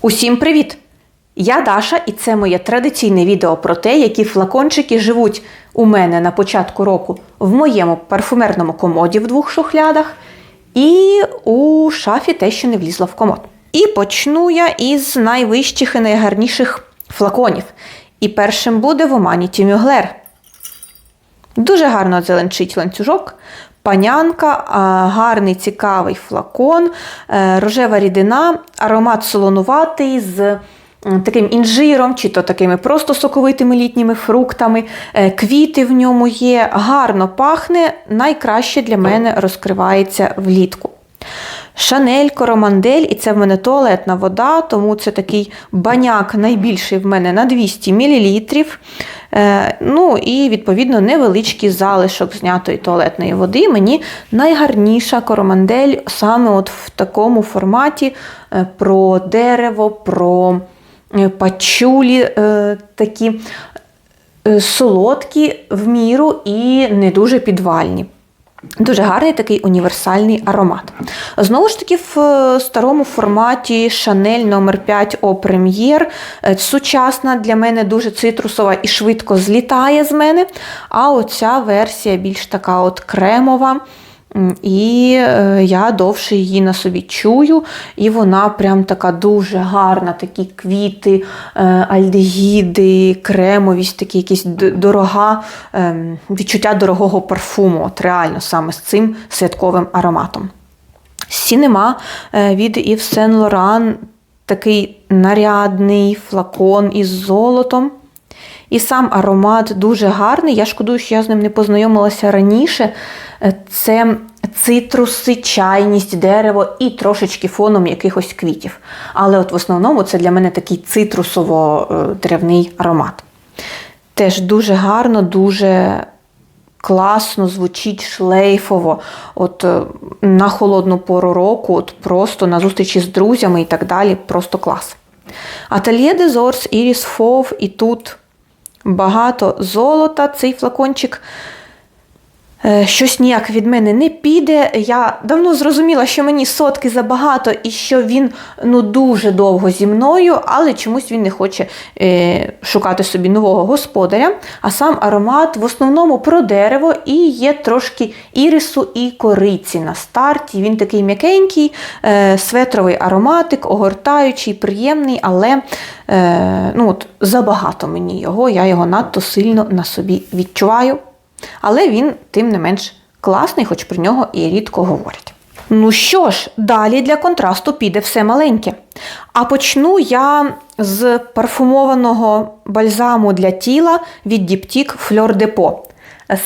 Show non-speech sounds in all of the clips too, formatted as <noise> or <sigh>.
Усім привіт! Я Даша, і це моє традиційне відео про те, які флакончики живуть у мене на початку року в моєму парфумерному комоді в двох шухлядах, і у шафі те, що не влізло в комод. І почну я із найвищих і найгарніших флаконів. І першим буде в Оманіті Мюглер. Дуже гарно зеленчить ланцюжок. Панянка, гарний цікавий флакон, е, рожева рідина, аромат солонуватий з таким інжиром, чи то такими просто соковитими літніми фруктами. Е, Квіти в ньому є, гарно пахне, найкраще для мене розкривається влітку. Шанель, коромандель, і це в мене туалетна вода, тому це такий баняк найбільший в мене на 200 мл. Е, ну і, відповідно, невеличкий залишок знятої туалетної води. Мені найгарніша коромандель саме от в такому форматі е, про дерево, про е, пачулі такі солодкі в міру і не дуже підвальні. Дуже гарний такий універсальний аромат. Знову ж таки, в е, старому форматі Chanel номер 5 О Прем'єр. Е, Сучасна для мене дуже цитрусова і швидко злітає з мене. А оця версія більш така от кремова. І е, я довше її на собі чую, і вона прям така дуже гарна, такі квіти, е, альдегіди, кремовість, такі якісь дорога, ем, відчуття дорогого парфуму, от реально саме з цим святковим ароматом. Сінема е, від Yves Saint Laurent, такий нарядний флакон із золотом. І сам аромат дуже гарний. Я шкодую, що я з ним не познайомилася раніше. Е, Це цитруси, чайність, дерево і трошечки фоном якихось квітів. Але от в основному це для мене такий цитрусово-деревний аромат. Теж дуже гарно, дуже класно звучить шлейфово. От е, на холодну пору року, от просто на зустрічі з друзями і так далі. Просто клас. Ательє де Зорс, Іріс Фов, і тут багато золота. Цей флакончик щось ніяк від мене не піде. Я давно зрозуміла, що мені сотки забагато і що він ну дуже довго зі мною, але чомусь він не хоче е, шукати собі нового господаря. А сам аромат в основному про дерево і є трошки ірису і кориці на старті. Він такий м'якенький, е, светровий ароматик, огортаючий, приємний, але е, ну, от, забагато мені його, я його надто сильно на собі відчуваю. Але він, тим не менш, класний, хоч про нього і рідко говорять. Ну що ж, далі для контрасту піде все маленьке. А почну я з парфумованого бальзаму для тіла від Діптік Fleur de Peau.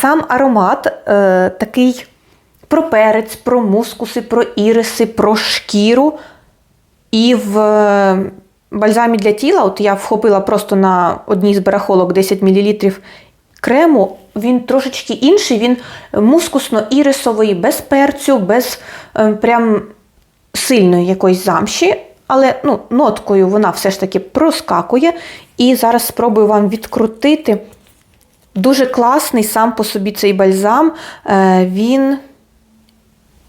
Сам аромат е, такий про перець, про мускуси, про іриси, про шкіру. І в е, бальзамі для тіла, от я вхопила просто на одній з барахолок 10 мл крему, він трошечки інший, він мускусно-ірисовий, без перцю, без е, прям сильної якоїсь замші. Але ну, ноткою вона все ж таки проскакує. І зараз спробую вам відкрутити. Дуже класний сам по собі цей бальзам. Е, Він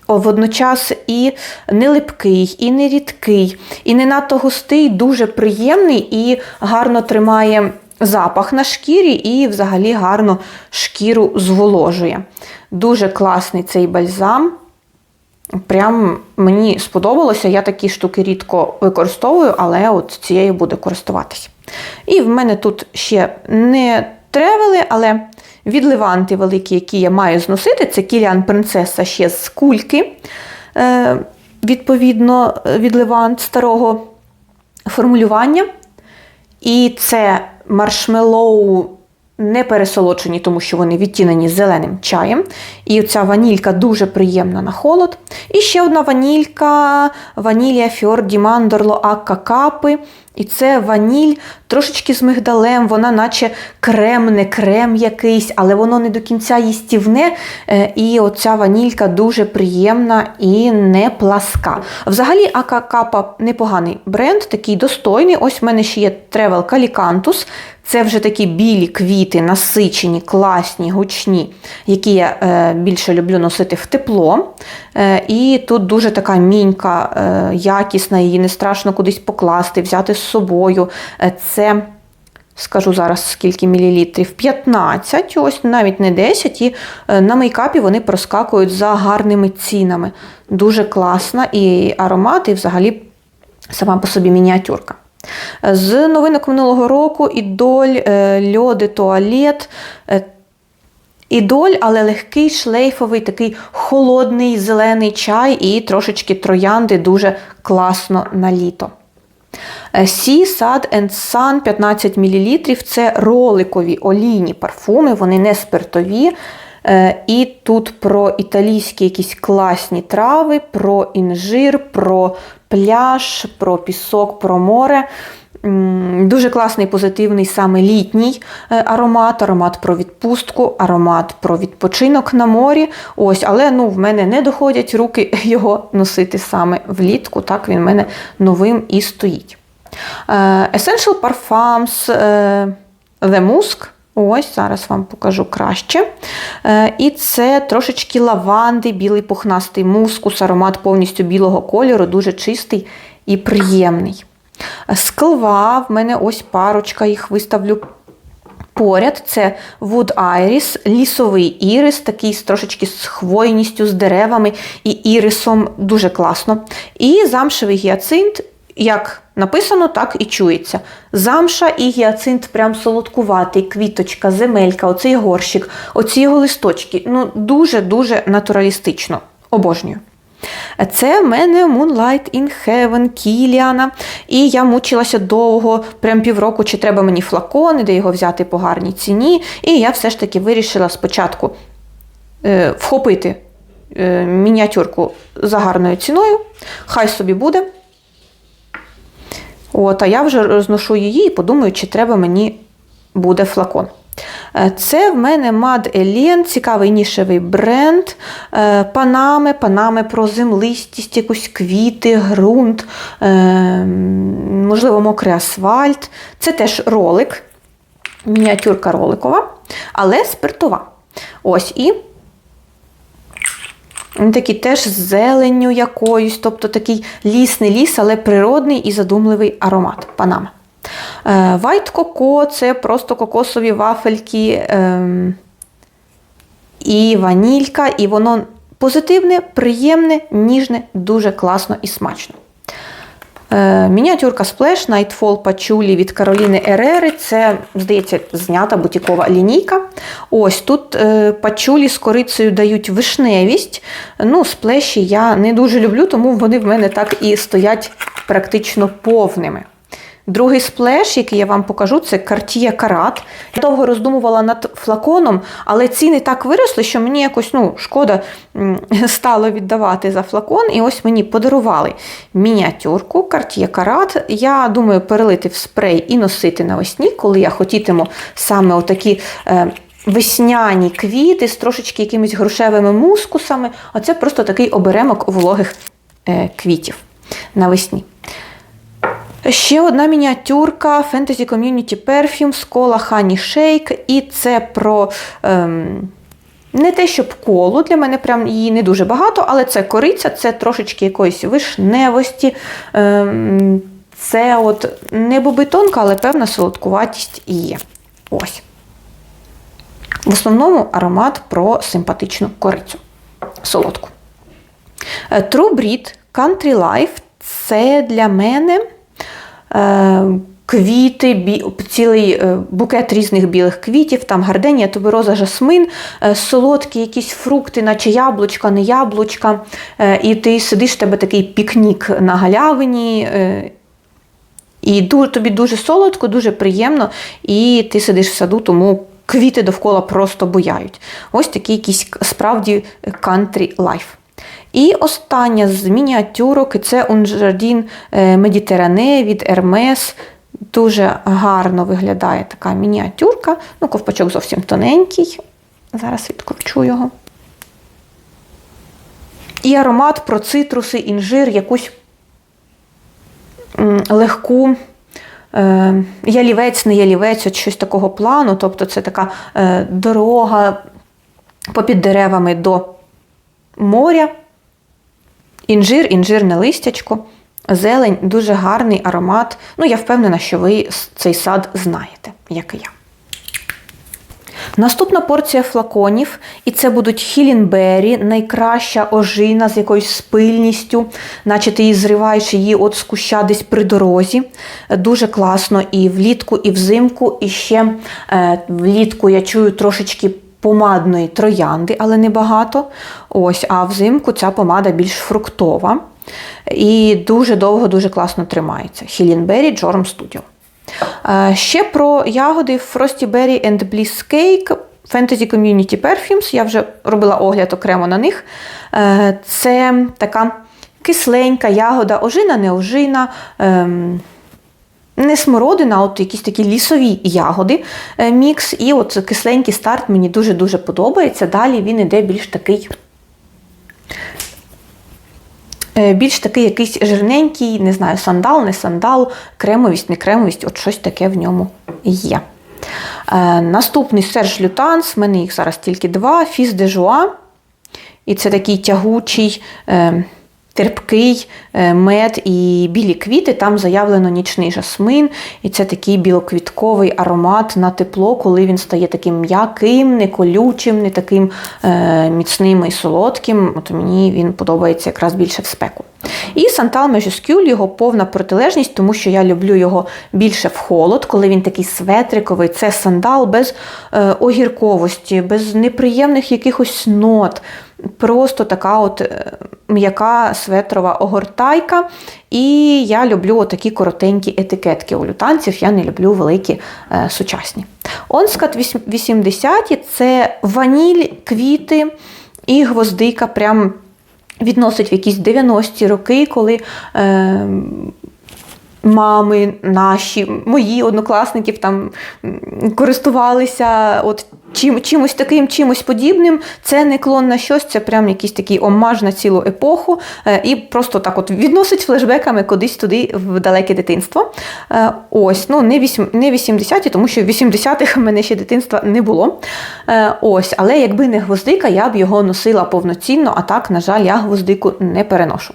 водночас і не липкий, і не рідкий, і не надто густий, дуже приємний і гарно тримає запах на шкірі, і взагалі гарно шкіру зволожує. Дуже класний цей бальзам. Прям мені сподобалося, я такі штуки рідко використовую, але от цією буду користуватися. І в мене тут ще не тревели, але відливанти великі, які я маю зносити, це Кіліан Принцеса ще з кульки, е, відповідно, відливант старого формулювання. І це маршмеллоу не пересолоджені, тому що вони відтінені зеленим чаєм. І ця ванілька дуже приємна на холод. І ще одна ванілька ванілія Фіор ді Мандорло Акка Капи. І це ваніль трошечки з мигдалем, вона наче крем, не крем якийсь, але воно не до кінця їстівне. Е, І оця ванілька дуже приємна і не пласка. Взагалі, Ака Капа непоганий бренд, такий достойний. Ось в мене ще є Travel Calicantus. Це вже такі білі квіти, насичені, класні, гучні, які я е, більше люблю носити в тепло. Е, і тут дуже така мінька, е, якісна, її не страшно кудись покласти, взяти з собою. Е, це Скажу зараз скільки мілілітрів, 15, ось навіть не 10, і е, на мейкапі вони проскакують за гарними цінами. Дуже класна і аромат, і взагалі сама по собі мініатюрка. З новинок минулого року ідоль е, льоди туалет. Е, Ідоль, але легкий шлейфовий, такий холодний зелений чай і трошечки троянди дуже класно на літо. Sea, Sad and Sun 15 мл це роликові олійні парфуми, вони не спиртові. Е, І тут про італійські якісь класні трави, про інжир, про пляж, про пісок, про море. Дуже класний, позитивний, саме літній е, аромат, аромат про відпустку, аромат про відпочинок на морі. Ось, але ну, в мене не доходять руки <laughs> його носити саме влітку. Так він в мене новим і стоїть. Е, Essential Parfums The Musk. Ось, зараз вам покажу краще. Е, І це трошечки лаванди, білий пухнастий мускус, аромат повністю білого кольору, дуже чистий і приємний. Склва, в мене ось парочка, їх виставлю поряд. Це Wood Iris, лісовий ірис, такий з трошечки з хвойністю, з деревами і ірисом, дуже класно. І замшевий гіацинт, як написано, так і чується. Замша і гіацинт прям солодкуватий, квіточка, земелька, оцей горщик, оці його листочки. Ну, дуже-дуже натуралістично. Обожнюю. Це в мене Moonlight in Heaven Кіліана. І я мучилася довго, прям півроку, чи треба мені флакони, де його взяти по гарній ціні. І я все ж таки вирішила спочатку е, вхопити е, мініатюрку за гарною ціною. Хай собі буде. От, А я вже розношу її і подумаю, чи треба мені буде флакон. Е, Це в мене Mad Elien, цікавий нішевий бренд. Е, Панами, панами про землистість, якусь квіти, ґрунт, е, можливо, мокрий асфальт. Це теж ролик, мініатюрка роликова, але спиртова. Ось і він такий теж з зеленню якоюсь, тобто такий лісний ліс, але природний і задумливий аромат панама. Вайт коко – це просто кокосові вафельки ем, і ванілька, і воно позитивне, приємне, ніжне, дуже класно і смачно. Е, Мініатюрка Splash Nightfall Patchouli від Кароліни Ерери. Це, здається, знята бутікова лінійка. Ось тут е, пачулі з корицею дають вишневість. Ну, сплеші я не дуже люблю, тому вони в мене так і стоять практично повними. Другий сплеш, який я вам покажу, це Cartier Карат. Я довго роздумувала над флаконом, але ціни так виросли, що мені якось ну, шкода <laughs> стало віддавати за флакон. І ось мені подарували мініатюрку Cartier Карат. Я думаю, перелити в спрей і носити навесні, коли я хотітиму саме отакі. Е, Весняні квіти з трошечки якимись грушевими мускусами. Оце просто такий оберемок вологих е, квітів навесні. Ще одна мініатюрка Fantasy Community Perfume Cola Honey Shake. І це про ем, не те, щоб колу, для мене прям її не дуже багато, але це кориця, це трошечки якоїсь вишневості. Ем, це от не бобитонка, але певна солодкуватість є. Ось. В основному аромат про симпатичну корицю. Солодку. True Breed Country Life це для мене. Е, квіти, бі, цілий е, букет різних білих квітів, там гарденія, тубероза, жасмин, е, солодкі якісь фрукти, наче яблучка, не яблучка. І ти сидиш, в тебе такий пікнік на галявині. І тобі дуже солодко, дуже приємно, і ти сидиш в саду, тому квіти довкола просто бояють. Ось такий якийсь справді life. І остання з мініатюрок це Унжардін Медітеране від Hermes. Дуже гарно виглядає така мініатюрка. Ну, ковпачок зовсім тоненький. Зараз відкручу його. І аромат про цитруси, інжир, якусь легку е, ялівець, не ялівець, от щось такого плану. Тобто це така е, дорога попід деревами до моря. Інжир, інжирне листячко, зелень, дуже гарний аромат. Ну, я впевнена, що ви цей сад знаєте, як і я. Наступна порція флаконів, і це будуть хілінбері, найкраща ожина з якоюсь спильністю, наче ти її зриваєш її от з куща десь при дорозі. Дуже класно і влітку, і взимку. І ще е, влітку я чую трошечки помадної троянди, але не багато. Ось, а взимку ця помада більш фруктова. І дуже довго, дуже класно тримається. Хілінбері Джорм Studio. Е, Ще про ягоди Frosty Berry and Bliss Cake Fantasy Community Perfumes. Я вже робила огляд окремо на них. Е, Це така кисленька ягода, ожина, не ожина. Не смородина, а от якісь такі лісові ягоди е, мікс. І от кисленький старт мені дуже-дуже подобається. Далі він іде більш такий. Е, Більш такий якийсь жирненький, не знаю, сандал, не сандал, кремовість, не кремовість, от щось таке в ньому є. Е, наступний Серж Лютанс, в мене їх зараз тільки два. Фіс де Жуа. І це такий тягучий, е, терпкий мед і білі квіти. Там заявлено нічний жасмин. І це такий білоквітковий аромат на тепло, коли він стає таким м'яким, не колючим, не таким е, міцним і солодким. От мені він подобається якраз більше в спеку. І Сантал Межескюль, його повна протилежність, тому що я люблю його більше в холод, коли він такий светриковий. Це сандал без е, огірковості, без неприємних якихось нот. Просто така от е, м'яка светрова огортайка. І я люблю такі коротенькі етикетки у лютанців, я не люблю великі е, сучасні. Онскат 80 це ваніль, квіти і гвоздика. прям відносить в якісь 90-ті роки, коли е, мами наші, мої однокласників там користувалися от чим, чимось таким, чимось подібним. Це не клон на щось, це прям якийсь такий омаж на цілу епоху. Е, і просто так от відносить флешбеками кудись туди в далеке дитинство. Е, ось, ну не 8, не 80-ті, тому що в 80-х в мене ще дитинства не було. Е, ось, Але якби не гвоздика, я б його носила повноцінно, а так, на жаль, я гвоздику не переношу.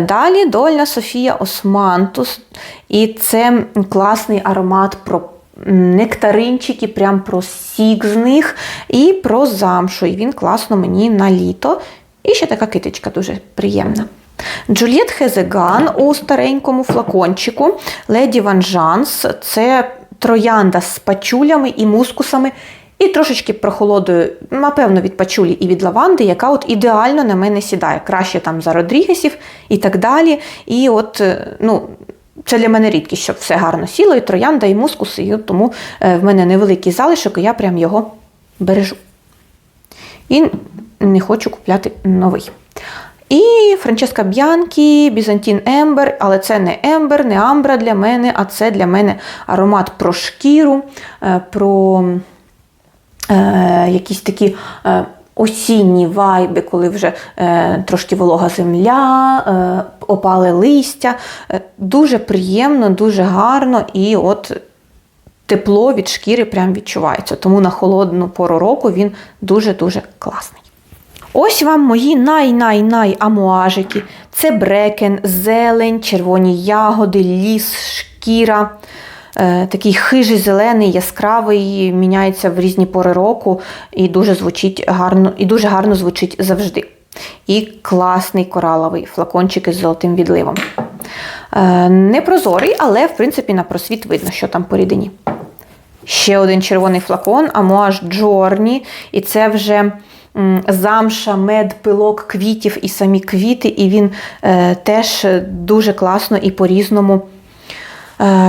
Далі Дольна Софія Османтус. І це класний аромат про нектаринчики, прям про сік з них і про замшу. І він класно мені на літо. І ще така китичка дуже приємна. Джульєт Хезеган у старенькому флакончику. Леді Ван Жанс це троянда з пачулями і мускусами. І трошечки прохолодою, напевно, від пачулі і від лаванди, яка от ідеально на мене сідає. Краще там за Родрігесів і так далі. І от, ну, це для мене рідкість, щоб все гарно сіло, і троянда, і мускус, і тому в мене невеликий залишок, і я прям його бережу. І не хочу купляти новий. І Франческа Б'янкі, Бізантін Ембер, але це не Ембер, не Амбра для мене, а це для мене аромат про шкіру, про е, якісь такі е, осінні вайби, коли вже е, трошки волога земля, е, опале листя. Е, дуже приємно, дуже гарно і от тепло від шкіри прям відчувається. Тому на холодну пору року він дуже-дуже класний. Ось вам мої най-най-най амуажики. Це брекен, зелень, червоні ягоди, ліс, шкіра. Е, такий хижий, зелений, яскравий, міняється в різні пори року і дуже звучить гарно, і дуже гарно звучить завжди. І класний кораловий флакончик із золотим відливом. Е, не прозорий, але, в принципі, на просвіт видно, що там по рідині. Ще один червоний флакон, амуаж Джорні. І це вже замша, мед, пилок квітів і самі квіти, і він е, теж дуже класно і по-різному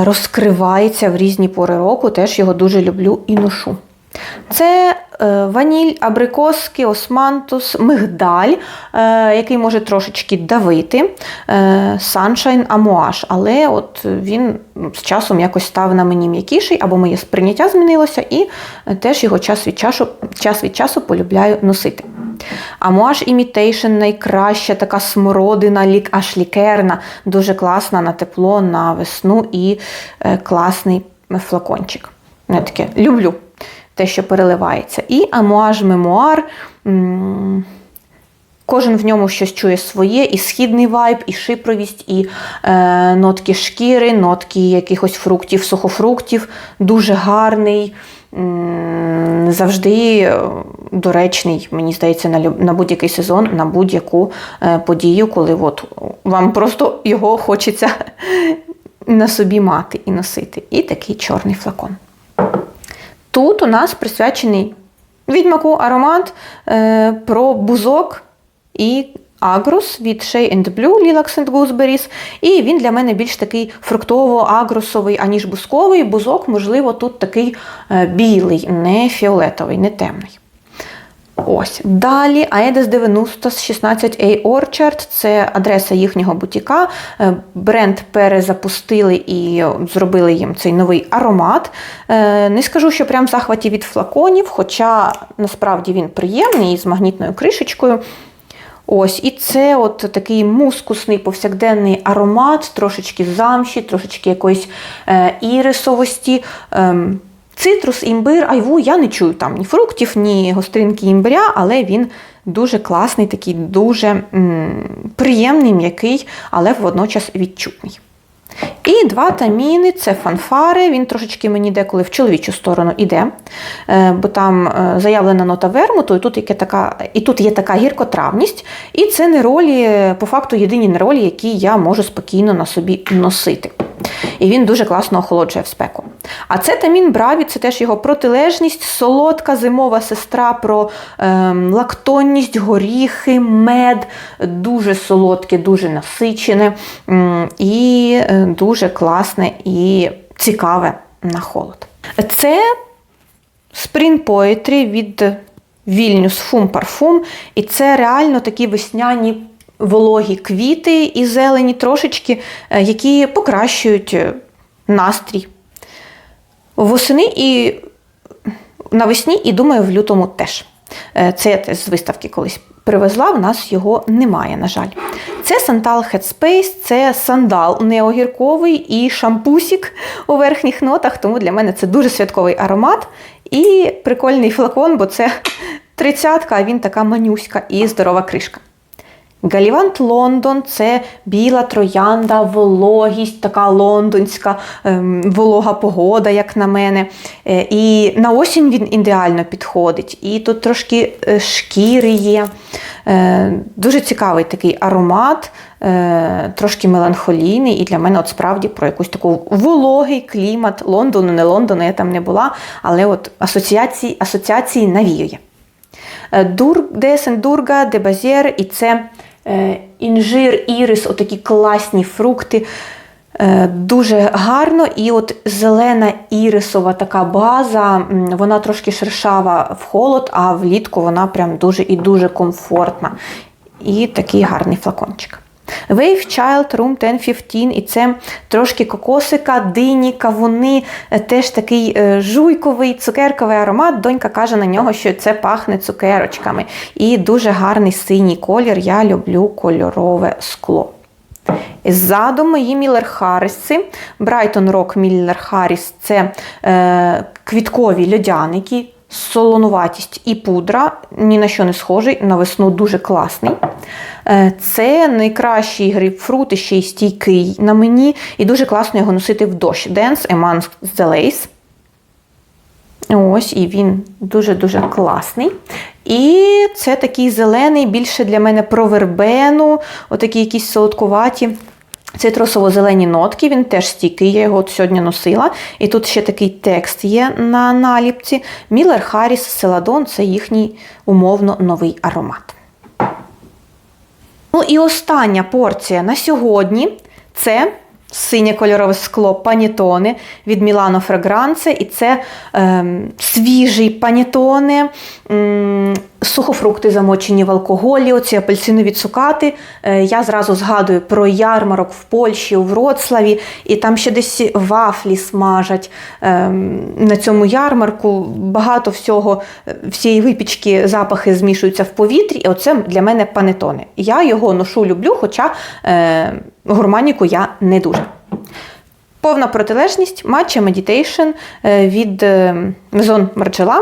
розкривається в різні пори року. Теж його дуже люблю і ношу. Це е, ваніль, абрикоски, османтус, мигдаль, е, який може трошечки давити, е, Sunshine Amouage, але от він з часом якось став на мені м'якіший, або моє сприйняття змінилося, і теж його час від часу, час від часу полюбляю носити. Амуаж Imitation найкраща така смородина, лік, аж лікерна, дуже класна на тепло, на весну і е, класний флакончик. Я таке люблю те, що переливається. І амуаж мемуар. Кожен в ньому щось чує своє, і східний вайб, і шипровість, і е, нотки шкіри, нотки якихось фруктів, сухофруктів. Дуже гарний, завжди е, доречний, мені здається, на, на будь-який сезон, на будь-яку е, подію, коли от вам просто його хочеться <laughs> на собі мати і носити. І такий чорний флакон. Тут у нас присвячений відьмаку аромат е, про бузок і агрус від Shea and Blue Lilacs and Gooseberries. І він для мене більш такий фруктово-агрусовий, аніж бузковий. Бузок, можливо, тут такий е, білий, не фіолетовий, не темний. Ось. Далі Aedes 90 16A Orchard це адреса їхнього бутіка. Е, бренд перезапустили і зробили їм цей новий аромат. Е, не скажу, що прям в захваті від флаконів, хоча насправді він приємний з магнітною кришечкою. Ось, І це от такий мускусний повсякденний аромат, трошечки замші, трошечки якоїсь е, ірисовості. Е, цитрус, імбир, айву я не чую там ні фруктів, ні гостринки імбиря, але він дуже класний, такий, дуже м, приємний, м'який, але водночас відчутний. І два таміни це фанфари. Він трошечки мені деколи в чоловічу сторону йде, е, бо там е, заявлена нота вермуту, і тут така і тут є така гіркотравність. І це неролі, по факту, єдині неролі, які я можу спокійно на собі носити. І він дуже класно охолоджує в спеку. А це тамін браві, це теж його протилежність, солодка зимова сестра про е, лактонність, горіхи, мед, дуже солодке, дуже насичене і е, дуже класне і цікаве на холод. Це Spring Poetry від Vilnius Fum Parfum, і це реально такі весняні вологі квіти і зелені трошечки, е, які покращують е, настрій. Восени і навесні, і думаю, в лютому теж. Е, це я з виставки колись привезла, в нас його немає, на жаль. Це сандал Headspace, це сандал неогірковий і шампусік у верхніх нотах, тому для мене це дуже святковий аромат і прикольний флакон, бо це тридцятка, а він така манюська і здорова кришка. Галівант Лондон це біла троянда, вологість, така лондонська ем, волога погода, як на мене. Е, і на осінь він ідеально підходить. І тут трошки е, шкіри є. Е, дуже цікавий такий аромат, е, трошки меланхолійний, і для мене от справді про якусь таку вологий клімат Лондону, не Лондону, я там не була, але от асоціації, асоціації навіює. Е, Дур, Десен Дурга, Дебазєр, і це інжир, ірис, отакі класні фрукти. Е, дуже гарно, і от зелена ірисова така база, вона трошки шершава в холод, а влітку вона прям дуже і дуже комфортна. І такий гарний флакончик. Wave Child Room 1015, і це трошки кокосика, дині, кавуни, е, теж такий е, жуйковий, цукерковий аромат. Донька каже на нього, що це пахне цукерочками. І дуже гарний синій колір. Я люблю кольорове скло. Ззаду мої Міллер Харриси. Брайтон Рок Міллер Харріс це е, квіткові льодяники, солонуватість і пудра, ні на що не схожий, на весну дуже класний. Е, це найкращий грейпфрут, і ще й стійкий на мені, і дуже класно його носити в дощ. Dance Amongst the Lace. Ось, і він дуже-дуже класний. І це такий зелений, більше для мене про вербену, отакі якісь солодкуваті. Цитрусово-зелені нотки, він теж стійкий, я його от сьогодні носила. І тут ще такий текст є на наліпці. Міллер Харріс Селадон це їхній умовно новий аромат. Ну і остання порція на сьогодні це синє кольорове скло панітони від Мілано Фрагранце. І це е, свіжий панітоне, е, Сухофрукти замочені в алкоголі, оці апельсинові цукати. Е, Я зразу згадую про ярмарок в Польщі, у Вроцлаві, і там ще десь вафлі смажать. Ем, На цьому ярмарку багато всього, е, всієї випічки, запахи змішуються в повітрі, і оце для мене панетоне. Я його ношу, люблю, хоча е, гурманіку я не дуже. Повна протилежність матча Meditation від е, Maison Margiela.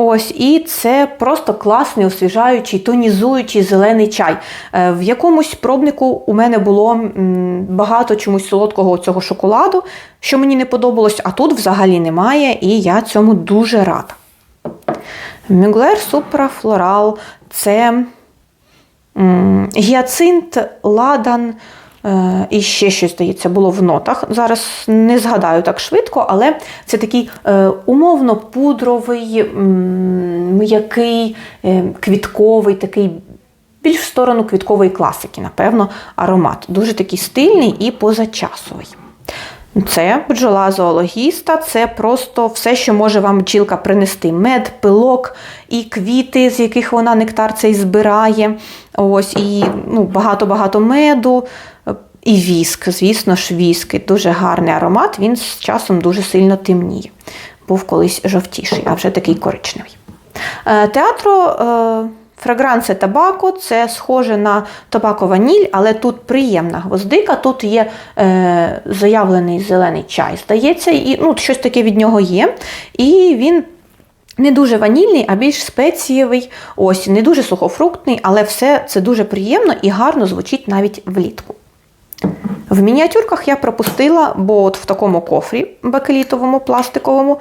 Ось, і це просто класний, освіжаючий, тонізуючий зелений чай. Е, В якомусь пробнику у мене було багато чомусь солодкого цього шоколаду, що мені не подобалось, а тут взагалі немає, і я цьому дуже рада. Мюглер Супра Флорал це гіацинт, ладан. Е, І ще щось, здається, було в нотах. Зараз не згадаю так швидко, але це такий е, умовно пудровий, м'який, е, квітковий, такий більш в сторону квіткової класики, напевно, аромат. Дуже такий стильний і позачасовий. Це бджола зоологіста, це просто все, що може вам бджілка принести: мед, пилок і квіти, з яких вона нектар цей збирає. Ось, і ну, багато-багато меду. І віск, звісно ж, віск. Дуже гарний аромат, він з часом дуже сильно темніє. Був колись жовтіший, а вже такий коричневий. Е, Театро Фрагранце табако це схоже на табако ваніль, але тут приємна гвоздика. Тут є е, заявлений зелений чай, здається, і ну, щось таке від нього є. І він не дуже ванільний, а більш спецієвий, ось, не дуже сухофруктний, але все це дуже приємно і гарно звучить навіть влітку. В мініатюрках я пропустила, бо от в такому кофрі бакелітовому, пластиковому,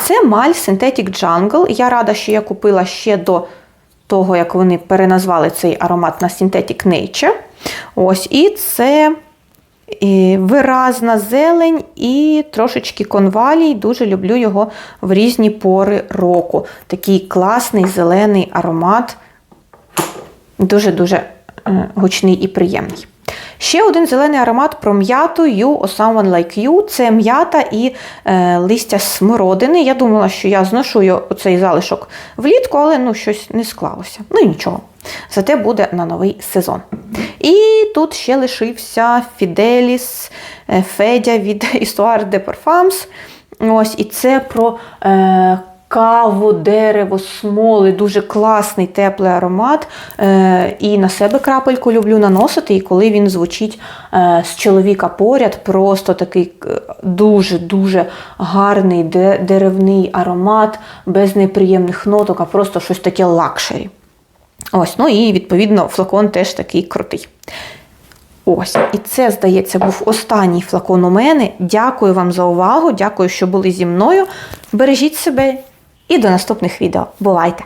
це маль Synthetic Jungle. Я рада, що я купила ще до того, як вони переназвали цей аромат на Synthetic Nature. Ось, І це виразна зелень і трошечки конвалій. Дуже люблю його в різні пори року. Такий класний зелений аромат, дуже-дуже е, гучний і приємний. Ще один зелений аромат про м'яту You or Someone Like You. Це м'ята і е, листя смородини. Я думала, що я зношу цей залишок влітку, але ну, щось не склалося. Ну і нічого. Зате буде на новий сезон. І тут ще лишився Фіделіс Федя від <laughs> Histoire de Parfums. Ось, і це про е, каву, дерево, смоли, дуже класний теплий аромат. Е, і на себе крапельку люблю наносити. І коли він звучить е, з чоловіка поряд, просто такий дуже-дуже гарний деревний аромат, без неприємних ноток, а просто щось таке лакшері. Ось, ну і відповідно флакон теж такий крутий. Ось, і це, здається, був останній флакон у мене. Дякую вам за увагу, дякую, що були зі мною. Бережіть себе і до наступних відео. Бувайте!